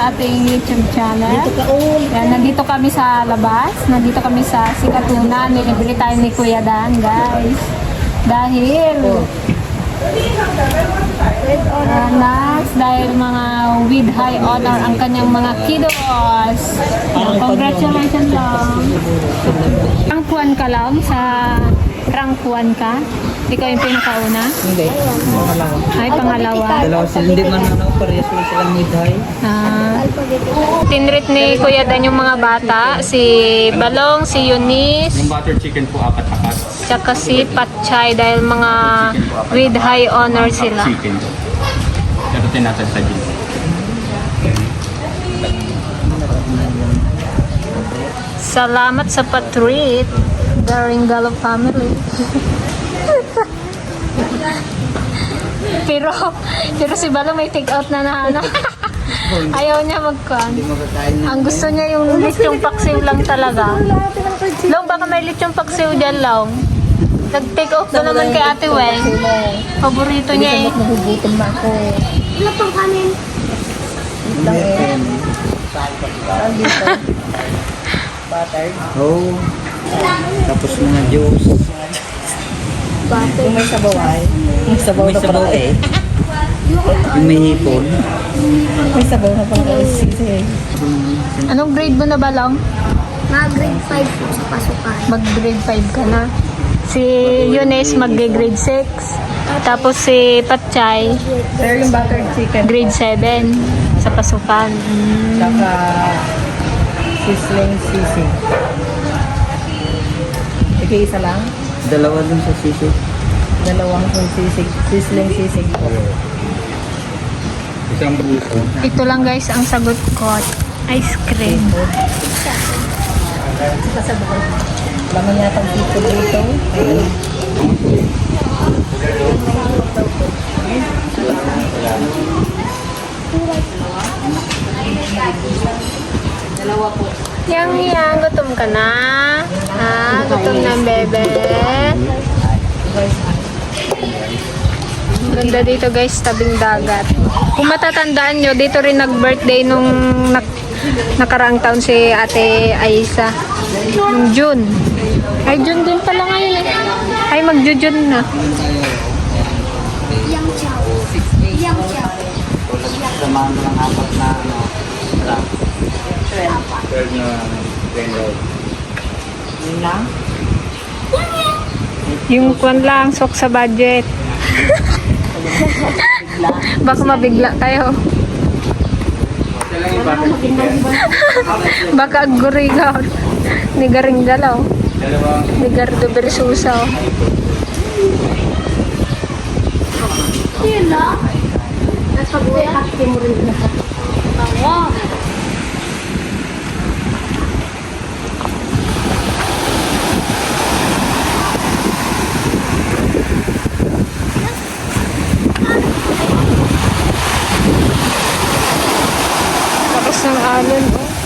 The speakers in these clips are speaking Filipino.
Sa ating YouTube channel. Yan, nandito kami sa labas. Nandito kami sa Sikatuna. Nilibili tayo ni Kuya Dan, guys. Dahil... Anas, dahil mga with high honor ang kanyang mga kiddos. Congratulations lang. Rangpuan ka lang sa rangpuan ka? Ikaw yung pinakauna? Hindi. Pangalawa. Ay, pangalawa. Dalawa sila. Hindi man ano, parehas sila silang mid-high. Ah, tinrit ni Kuya Dan yung mga bata. Si Balong, si Eunice, Yung butter chicken po, apat-apat. tsaka si Patchay dahil mga with high honor sila. Chicken. Natin sa gin. Salamat sa patreat, the Ringalo family. pero, pero si Balong may take out na na ano. Ayaw niya magkuhan. Ang gusto niya yung lechong paksiw lang talaga. Long, baka may lechong paksiw dyan, Long. Nag-take off na naman kay Ate Weng. Paborito niya eh. Nagugutom na ako. Ilan pang kanin? Saan dito? Butter. Oo. Tapos mga juice. Kung may sabaw ay. May sabaw na sabaw eh. Yung may hipon. May sabaw na pang sisi. Anong grade mo na ba, Long? Mga grade 5 po sa pasukan. Mag-grade 5 ka na. Si Eunice mag-grade 6. Tapos si Patchay, Pero yung buttered chicken, grade 7 sa pasukan. Mm. saka sizzling sisi. Ike isa lang? Dalawa dun sa sisi. Dalawang kung sisig, sizzling sisig po. Isang buso. Ito lang guys ang sagot ko. Ice cream. Bukod. Laman yata ang pito dito. Yang yang, gutom ka na? Ha? Gutom na, bebe? Ganda dito guys, tabing dagat. Kung matatandaan nyo, dito rin nag-birthday nung nak nakaraang taon si Ate Aisa. Nung June. Ay, June din pala ngayon eh. Ay, mag-June na. Yang chow. Yang chow. Samahan mo ng apat na ano. Third na plain roll. Yun lang. Yung kwan lang, sok sa budget. Baka mabigla chicken. Baka agurigaw. Ni Garing Galaw. Dalawang Ni Gardo Bersusa. Sila? Nasa buhay ate mo rin na Tawa. Tapos ng alon. Oh.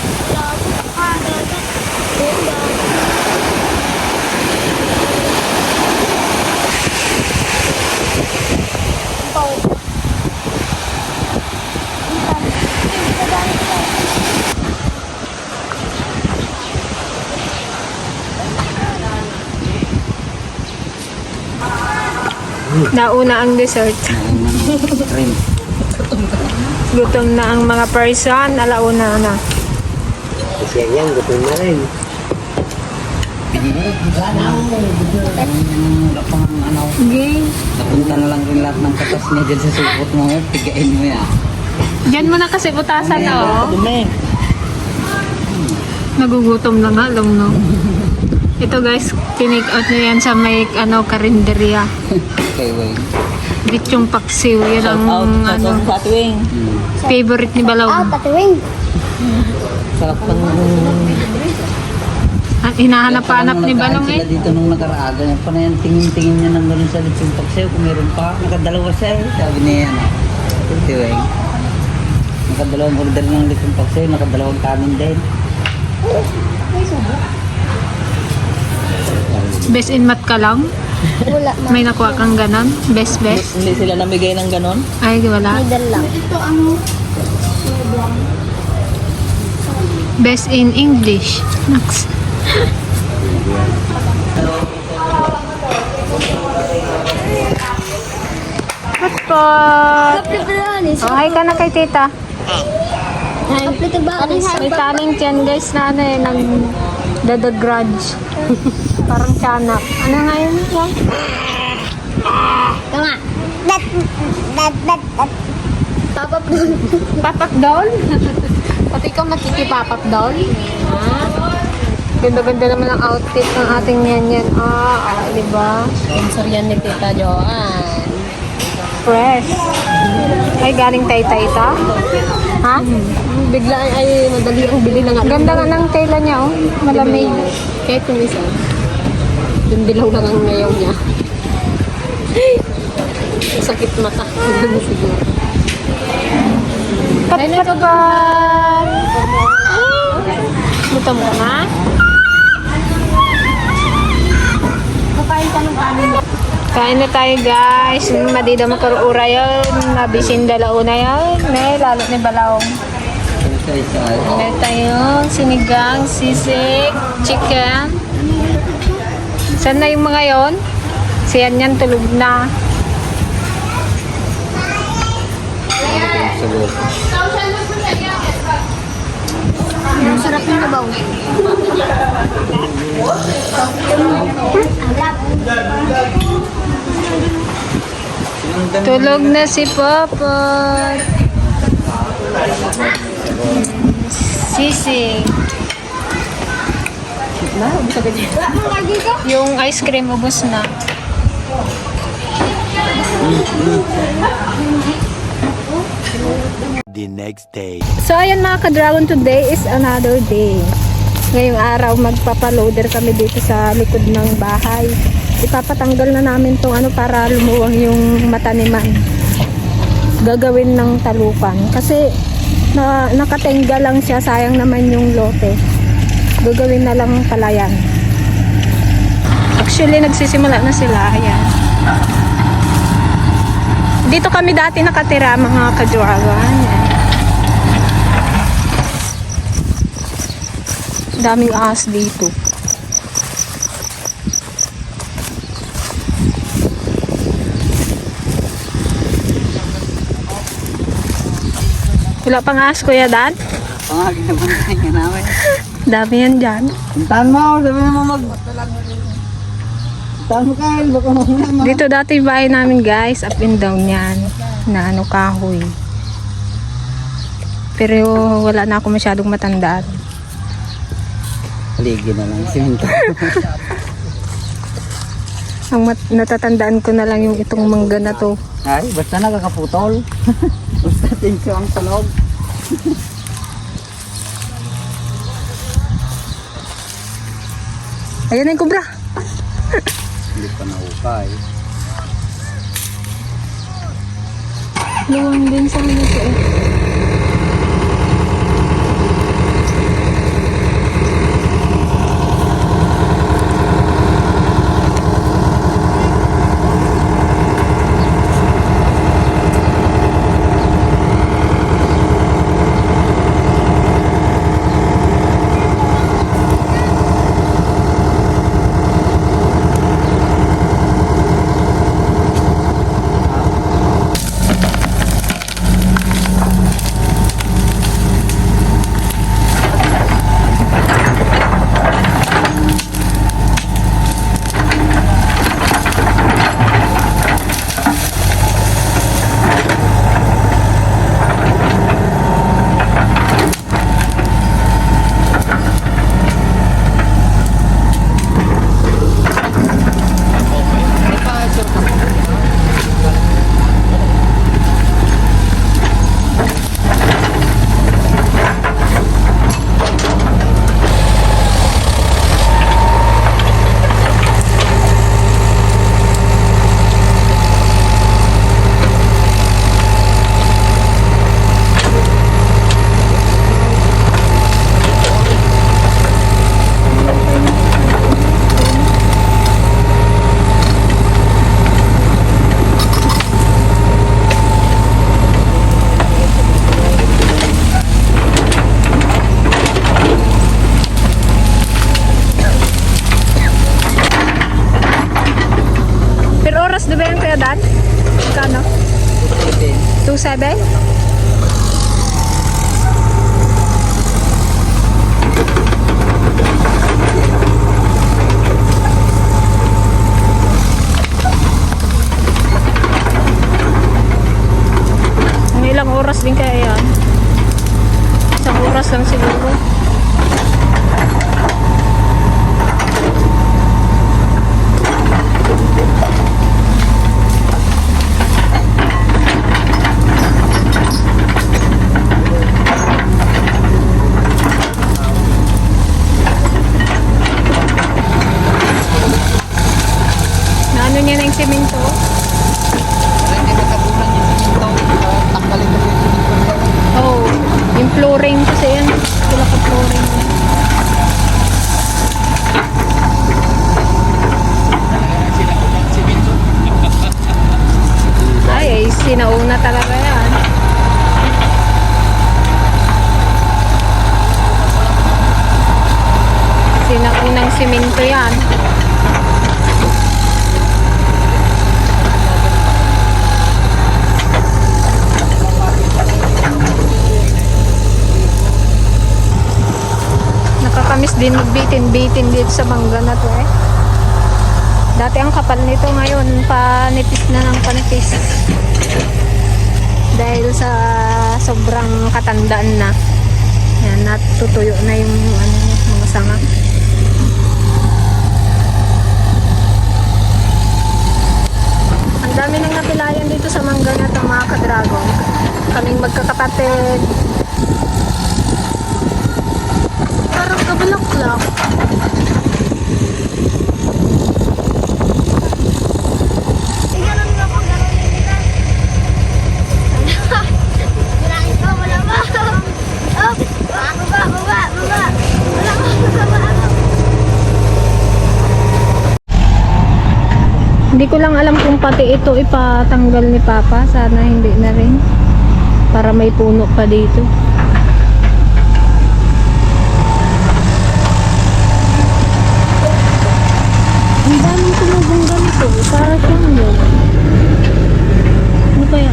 Nauna ang dessert. Gutom na ang mga person. Alauna na. Kasi yan, gutom na rin. Ano. Game. Napunta na lang rin lahat ng katas niya dyan sa supot mo. eh. Tigain mo yan. Diyan mo na kasi butasan na oh. Dumi. Nagugutom na nga lang no. Ito guys, tinake out nyo yan sa may ano, karinderya. Okay, wait. Lechong paksiw. Yan ang ano, Patwing. favorite ni Balaw. tatuwing. Sarap ng... At hinahanap-hanap ni Balong eh. dito nung nakaraaga. Yung panayang tingin-tingin niya nang ganun sa lechong paksiw. Kung meron pa, nakadalawa siya eh. Sabi niya yan. Tiwing. Nakadalawang order ng lechong paksiw. Nakadalawang kanin din. Best in math ka lang? Wala na. May nakuha kang ganon? Best best? Hindi sila namigay ng ganon? Ay, wala. Middle lang. Ito ang Best in English. Next. Good po. Oh, hi ka na kay tita. Kapit ba? May talent yan guys na ano eh, nag dadagrudge. Parang tiyanak. Ano nga yun? Yan? Tama. Dat, dat, dat, dat. Papap doon. Papak doll? Pati ikaw nakikipapak doll? Ha? Ganda-ganda naman ang outfit ng ating yan yan. Ah, ah di ba? Sponsor yan ni Tita Joanne. Fresh. Ay, galing tay-tay ito? Ha? Bigla ay, ay madali ang bili na nga. Ganda nga ng tela niya, oh. Malamig. Kahit kung isa. Yung dilaw lang ang ngayaw niya. Sakit mata. Ano siguro. Pat-pat-pat! Gutom ka na? Kakain ka ng kanin. Kain na tayo guys. Madida makarura yun. Nabisin dalauna yun. May lalo ni Balawang. Meron tayong sinigang, sisig, chicken. Saan na yung mga yon? Si yan tulog na. Ang sarap ng mo Tulog na si Popot. Sisig. Yung ice cream ubos na. the next day. So ayan mga ka-dragon, today is another day. Ngayong araw magpapaloader kami dito sa likod ng bahay. Ipapatanggal na namin tong ano para lumuwang yung mataniman. Gagawin ng talukan. Kasi na, nakatenga lang siya, sayang naman yung lote. Gagawin na lang palayan. Actually, nagsisimula na sila. Ayan. Dito kami dati nakatira mga. Ayan. daming ahas dito. Wala pang ahas, Kuya Dan? Pangagin naman kanya namin. Dami yan dyan. Puntahan mo, sabi mo mag... Puntahan mo Kyle, baka mamaya ma... Dito dati yung bahay namin guys, up and down yan. Na ano, kahoy. Pero wala na ako masyadong matandaan. Haligi na lang, siminto. Ang mat- natatandaan ko na lang yung itong mangga na to. Ay, basta nakakaputol. basta tensyo ang tulog. Ayan na yung kubra. Hindi pa nahukay. Luwang din sa ano to. eh. Magbitin-bitin dito sa mangga na to eh. Dati ang kapal nito ngayon, panipis na ng panipis. Dahil sa sobrang katandaan na. Yan, natutuyo na yung ano, mga sanga. Ang dami nang napilayan dito sa mangga na to mga ka-dragon. Kaming magkakapatid, Parang kabulaklak. Ganun nga po, ganun din nila. Bilangin ko, wala ba? Oh, baba, baba, baba. Wala ba, baba, ano? Hindi ko lang alam kung pati ito ipatanggal ni Papa. Sana hindi na rin. Para may puno pa dito. Ang daming tumubong ganito. Para siyang yun. Ano kaya?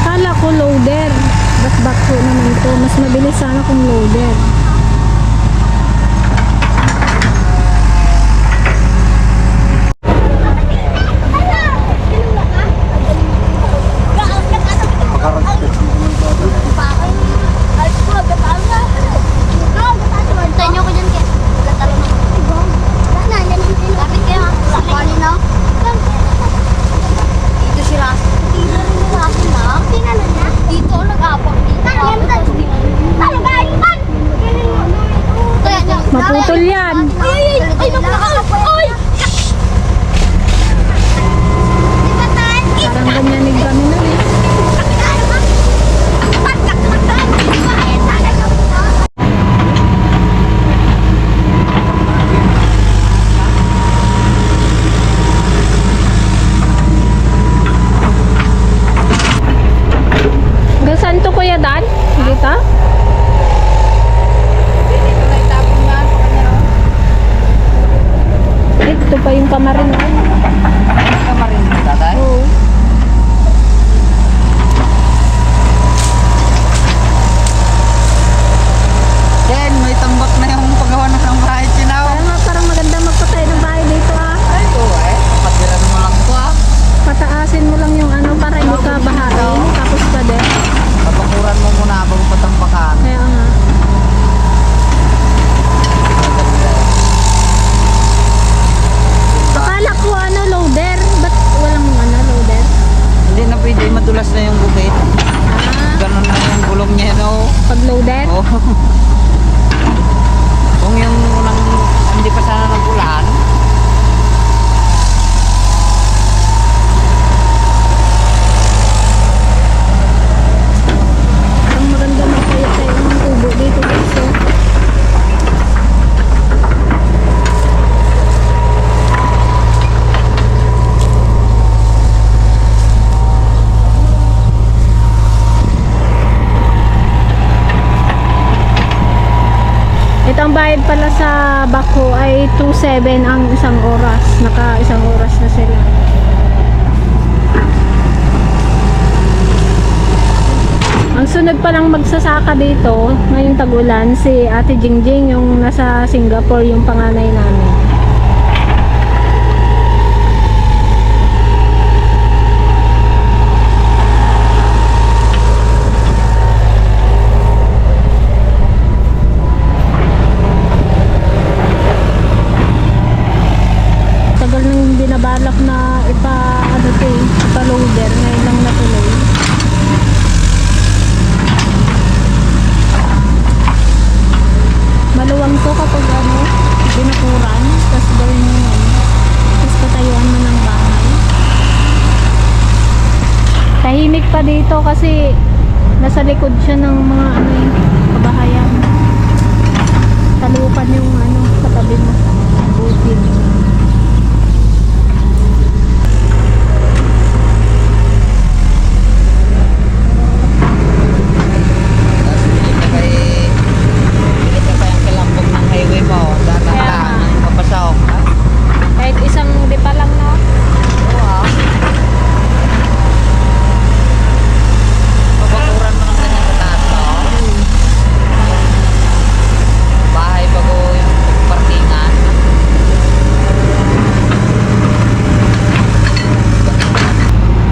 Akala ko loader. Ba't to? Mas mabilis sana kung loader. Dito nag-apok dito. Maputol yan. Ay, ay, ay, ay, Parang ganyanig kami na eh. Hanggang saan to kuya Dan? Dito? Eh, Ito pa yung kamarin. oh. Kamarin mo, tatay. Oo. Jen, may tambak na yung paggawa ng bahay sinaw. Kaya nga parang maganda magpatay ng bahay dito ah. Ay, oo eh. Kapatiran mo lang to ah. Pataasin mo lang yung ano para hindi ka bahain. Tapos pa din. Papakuran mo muna habang patambakan. Kaya nga. Akala ko ano loader. Ba't walang ano loader? Hindi na pwede, madulas na yung gubit. Ah, Ganun na yung gulong niya, no? pag loader? Oh. Kung yung unang hindi pa sana nagulan, 7 ang isang oras. Naka isang oras na sila. Ang sunod pa lang magsasaka dito, ngayon tagulan, si Ate Jingjing, yung nasa Singapore, yung panganay namin. Likod siya ng ano yung kabahayan. Talukan yung ano, katabi mo. Bukid. Tapos bili ka kay... Bili ka pa yung kilambog ng highway mo. Kaya Dahan-dahan nga. ang papasok. ha? Kahit isang di pa lang no? Oo ah. Papakuran mo ng ganyan sa taas, no? Bahay bago yung parkingan.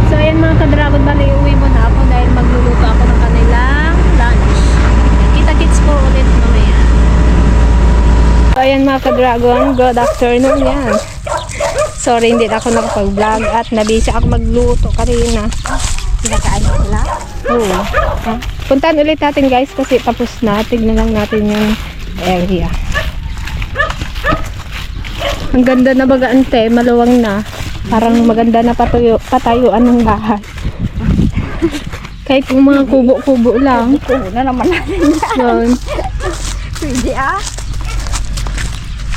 So ayan mga ka-dragon, bali uwi muna ako dahil magluluto ako ng kanilang lunch. Kita-kits po ulit mamaya. So ka-dragon, good afternoon yan. Sorry hindi ako nakapag-vlog at nabisi ako magluto kanina. Pinakain ko lang. Oo. Ah, Puntahan ulit natin guys kasi tapos na. Tignan lang natin yung area. Ang ganda na baga ante, maluwang na. Parang maganda na patuyo, patayuan ng bahay. Kahit yung mga kubo-kubo lang. Kuho na naman natin yan. Pwede ah.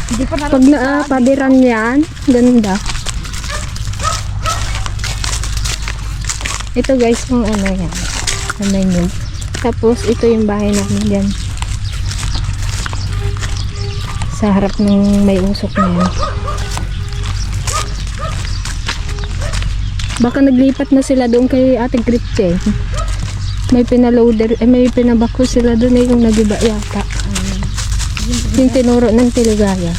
Hindi pa na Pag naapadiran yan, ganda. Ito guys, kung ano yan. Ano yun. Tapos, ito yung bahay namin dyan. Sa harap ng may usok na yan. Baka naglipat na sila doon kay Ate Gretchen. May pinaloader, eh, may pinabako sila doon eh, yung nagiba yata. Yung tinuro ng Tiligaya.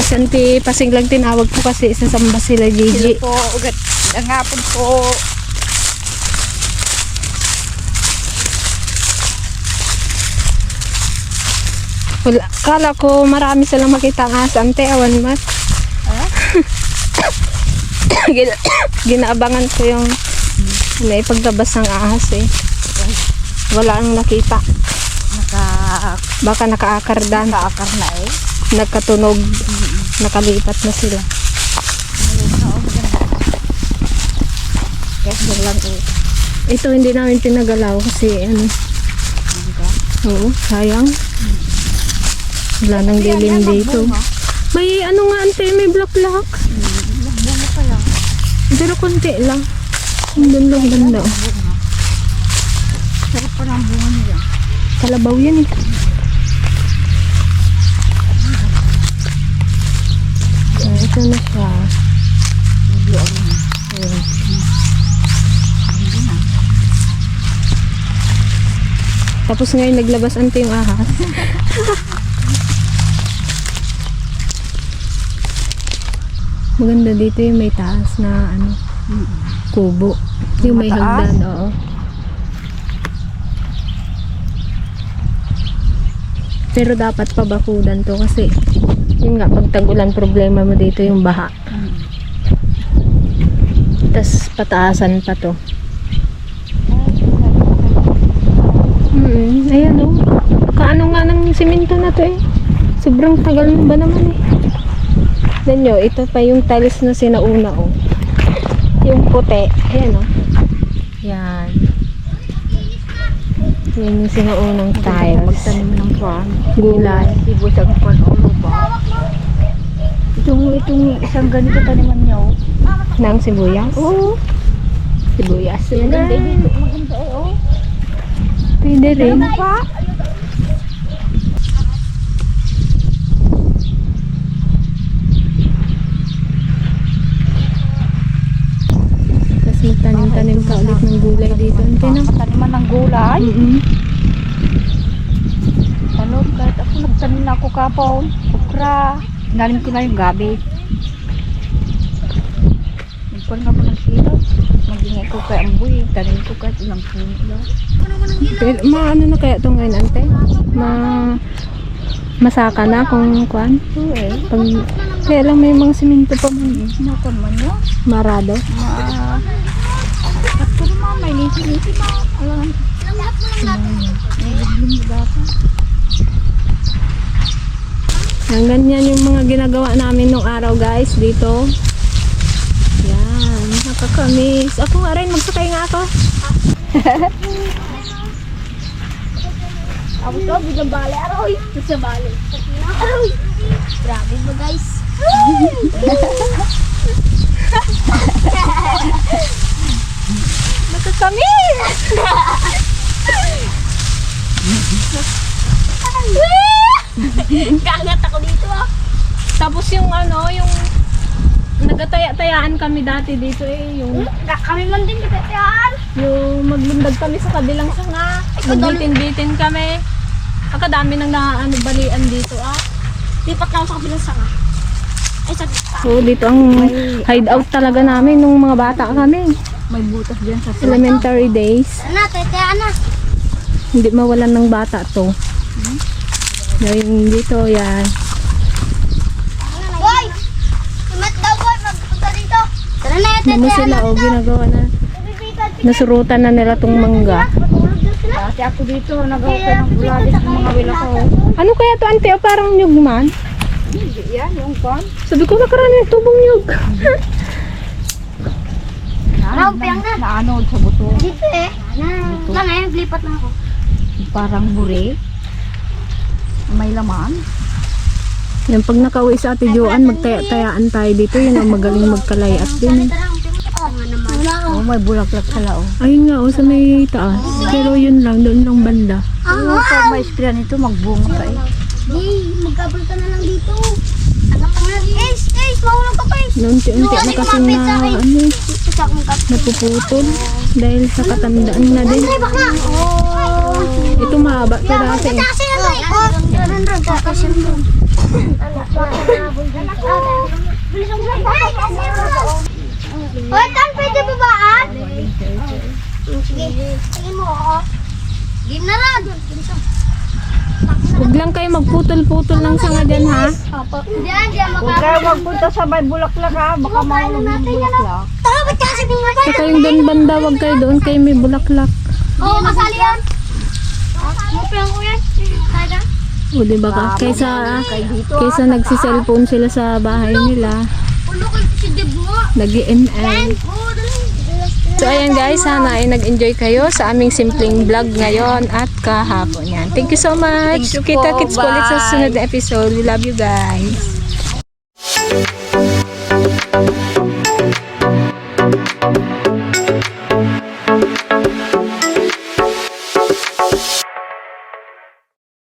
Santi pasing lang tinawag ko kasi sasamba sila Hello Gigi. po. Ugat. Ang hapon po. Wala, kala ko marami silang makita ang asan. Te, awan mas. Gina- Ginaabangan ko yung may paglabas ng ahas eh. Wala ang nakita. Baka nakaakardan, nakaakar na eh. nagkatunog, nakalipat na sila. Kasi lang eh. Ito hindi namin pinagalaw kasi ano. Oo, sayang. Wala nang dilim dito. May ano nga ante, may black-black. Lang. Pero konti lang. Ang ganda ganda. Sarap pa ng bunga. Kalabaw yan eh. Ah, ito na siya. Ayan. Tapos ngayon naglabas ante yung ahas. Maganda dito yung may taas na ano, kubo. Yung may hagdan, oo. Pero dapat pabakudan to kasi yun nga, pag tag-ulan problema mo dito yung baha. Tapos pataasan pa to. Mm, ayan o. Kaano nga ng simento na to eh. Sobrang tagal ba naman eh. Tignan nyo, ito pa yung tiles na sinauna oh. Yung puti. Ayan o. Yan. Yan yung sinaunang tiles. Magtanim ng farm. Gulay. Sibos ang farm ulo ba? Itong, itong isang ganito taniman niyo. Nang sibuyas? Oo. Sibuyas. Maganda dito. Maganda eh oh. Pwede rin. Ano pa? Tanim ka ulit ng gulay dito. Ante no? Taniman ng gulay. Mm-mm. Ano, kahit ako nagtanim na ako kapon. Okra. Nalim ko na yung gabi. Nagpon nga po ng silo. Magingay ko kay Amboy. Tanim ko kahit ilang lang. Pero, maano na kaya ito ngayon, ante? Ma... Masaka na kung kwan? Oo eh. Pag... Kaya lang may mga simento pa man. eh. Nakon man yun. Marado. Ma... At ko naman, may lisi-lisi ma. Alam, may liblum na dapat. Yan, ganyan yung mga ginagawa namin nung araw guys dito. Yan, nakakamis. Ako nga rin, magsakay nga ako. Ako to, biglang bali. Aroy! Sa bali. Aroy! Grabe mo guys. Nakakamis! Kagat ako dito ah. Tapos yung ano, yung nagataya-tayaan kami dati dito eh, yung Kami man din kita yan. yung maglundag kami sa kabilang sanga. Magbitin-bitin kami. Akadami nang naano balian dito ah. Lipat lang sa kabilang sanga. Ay, pa. So dito ang hideout talaga namin nung mga bata kami. May butas dyan sa Elementary days. Ano, teteyaan na. Hindi mawalan ng bata to. Ngayon dito, yan. Boy! Sumat daw boy, magpunta dito. Tara na, Ano teteyaan sila, na oh, ginagawa na. Nasurutan na nila tong mangga. Dati ako dito, nagawa ko ng gulagis ng mga wila ko. Ano kaya to, ante? O parang nyug man? Hindi yan, yung pan. Sabi ko, nakaraan yung tubong nyug. Araw, piyang na. Naanod sa buto. Dito eh. Na, na ngayon, lipat na ako. Parang buri. May laman. Yan, pag nakauwi sa ate Joan, magtaya-tayaan tayo dito. Yun ang magaling magkalayat din. Oh, may bulaklak sa lao. Ayun nga, oh, sa may taas. Pero yun lang, doon lang banda. Oo, pag may spray nito, magbunga ka eh. Di, magkabal ka na lang dito. Alam mo na, Ace, Ace, mahulog ka pa, Ace. Naunti-unti na kasi na, ano, kat. Napuputol. Dahil sa katandaan na din. Oh. Ito mahaba to dati. Hoy, Tan, pwede babaan? Sige, sige mo ako. Game na ron. Huwag lang kayo magputol-putol ng sanga dyan, ha? Diyan, diyan Huwag kayo magpunta sa may bulaklak ha, baka mahulog yung bulaklak. Tara, ba't kasi ba? Saka yung doon banda, huwag kayo doon kayo may bulaklak. Oo, kasali yan. Mupiyang ko yan. Kaya? O, di ba ka? Kaysa, kaysa nagsiselfone sila sa bahay nila, Ulo ko si mo. So ayan guys, sana ay nag-enjoy kayo sa aming simpleng vlog ngayon at kahapon yan. Thank you so much. Thank you Kita po. kits ko ulit sa sunod na episode. We love you guys.